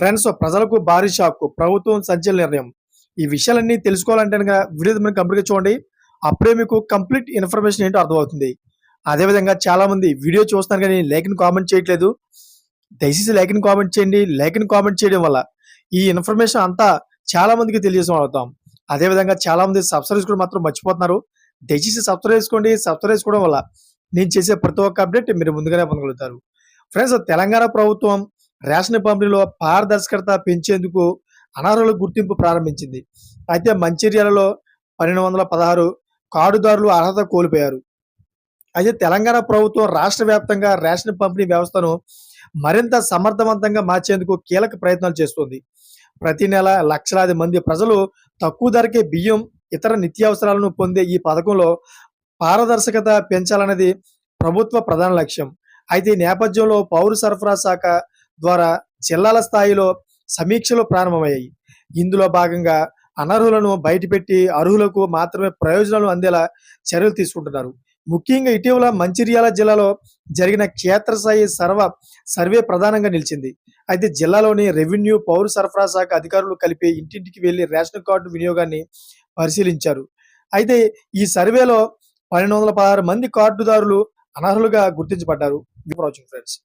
Friends ప్రజలకు భారీ shock. ప్రభుత్వం సంచల నిర్ణయం. ఈ విషయాలన్నీ తెలుసుకోవాలంటే కనుక వీడియో మీరు కంప్లీట్గా చూడండి. అప్పుడే మీకు కంప్లీట్ ఇన్ఫర్మేషన్ ఏంటో అర్థమవుతుంది. అదేవిధంగా చాలామంది వీడియో చూస్తున్నారు కానీ లైక్ని కామెంట్ చేయట్లేదు. దయచేసి లైక్ని కామెంట్ చేయండి. లైక్ని కామెంట్ చేయడం వల్ల ఈ ఇన్ఫర్మేషన్ అంతా చాలా మందికి తెలియజేసిన అవుతాం అదేవిధంగా చాలా మంది సబ్స్క్రైబ్ కూడా మాత్రం మర్చిపోతున్నారు. దయచేసి సబ్స్క్రైబ్ చేసుకోండి. సబ్స్క్రైబ్ చేసుకోవడం వల్ల నేను చేసే ప్రతి ఒక్క అప్డేట్ మీరు ముందుగానే పొందగలుగుతారు. ఫ్రెండ్స్ తెలంగాణ ప్రభుత్వం రేషన్ పంపిణీలో పారదర్శకత పెంచేందుకు అనర్హుల గుర్తింపు ప్రారంభించింది. అయితే మంచిర్యాలలో పన్నెండు వందల పదహారు కార్డుదారులు అర్హత కోల్పోయారు. అయితే తెలంగాణ ప్రభుత్వం రాష్ట్ర వ్యాప్తంగా రేషన్ పంపిణీ వ్యవస్థను మరింత సమర్థవంతంగా మార్చేందుకు కీలక ప్రయత్నాలు చేస్తుంది. ప్రతి నెల లక్షలాది మంది ప్రజలు తక్కువ ధరకే బియ్యం ఇతర నిత్యావసరాలను పొందే ఈ పథకంలో పారదర్శకత పెంచాలన్నది ప్రభుత్వ ప్రధాన లక్ష్యం. అయితే ఈ నేపథ్యంలో పౌర సరఫరా శాఖ ద్వారా జిల్లాల స్థాయిలో సమీక్షలు ప్రారంభమయ్యాయి. ఇందులో భాగంగా అనర్హులను బయటపెట్టి అర్హులకు మాత్రమే ప్రయోజనాలు అందేలా చర్యలు తీసుకుంటున్నారు. ముఖ్యంగా ఇటీవల మంచిర్యాల జిల్లాలో జరిగిన క్షేత్రస్థాయి సర్వ సర్వే ప్రధానంగా నిలిచింది. అయితే జిల్లాలోని రెవెన్యూ పౌర సరఫరా శాఖ అధికారులు కలిపి ఇంటింటికి వెళ్ళి రేషన్ కార్డు వినియోగాన్ని పరిశీలించారు. అయితే ఈ సర్వేలో పన్నెండు వందల పదహారు మంది కార్డుదారులు అనర్హులుగా గుర్తించబడ్డారు. ఫ్రెండ్స్